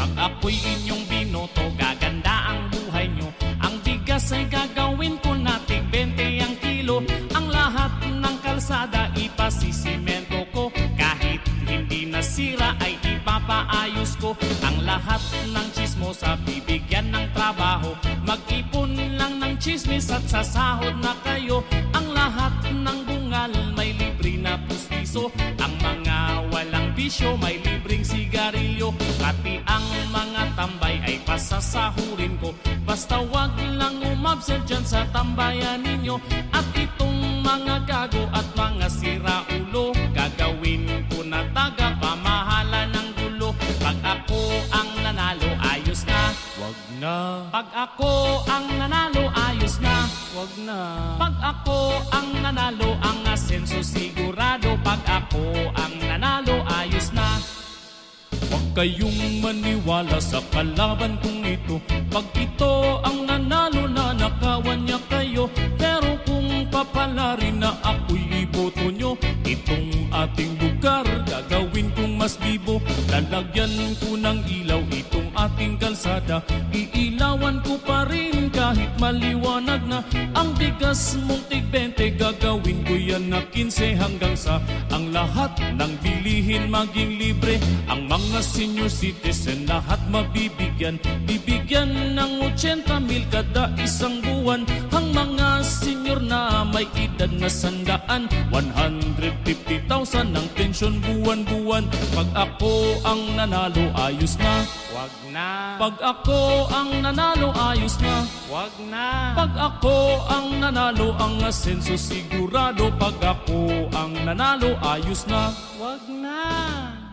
Pag ako'y inyong binoto, gaganda ang buhay nyo. Ang bigas ay gagawin ko nating 20 ang kilo. Ang lahat ng kalsada ipasisimento ko. Kahit hindi nasira ay ipapaayos ko. Ang lahat ng chismosa bibigyan ng trabaho. Mag-ipon lang ng chismis at sasahod na kayo. Ang lahat ng bungal may libre na pustiso. Ang mga walang bisyo may libreng Pati ang mga tambay ay pasasahurin ko. Basta wag lang umabsent dyan sa tambayan ninyo. At itong mga gago at mga siraulo, gagawin ko na taga pamahala ng gulo. Pag ako ang nanalo, ayos na. Wag na, Pag ako ang nanalo, ayos na. wag na. Pag ako ang nanalo, ang asenso sigurado. Pag ako ang. Huwag kayong maniwala sa kalaban kong ito. Pag ito ang nanalo na nakawan niya kayo Pero kung papalarin na ako'y iboto nyo Itong ating lugar gagawin kong mas bibo. Lalagyan ko ng ilaw itong ating kalsada. Iilawan ko pa rin kahit maliwanag na Ang bigas mong tigbente gagawin ko yan na 15 hanggang sa Ang lahat ng bilihin maging libre. Ang mga senior citizen lahat mabibigyan. Bibigyan ng 80 mil kada isang buwan. Ang mga senior na may edad na sandaan 150,000 ang pensyon buwan-buwan. Pag ako ang nanalo ayos na. Wag na. Pag ako ang nanalo ayos na. Wag na. pag ako ang nanalo, ang asenso sigurado Pag ako ang nanalo, ayos na Wag na.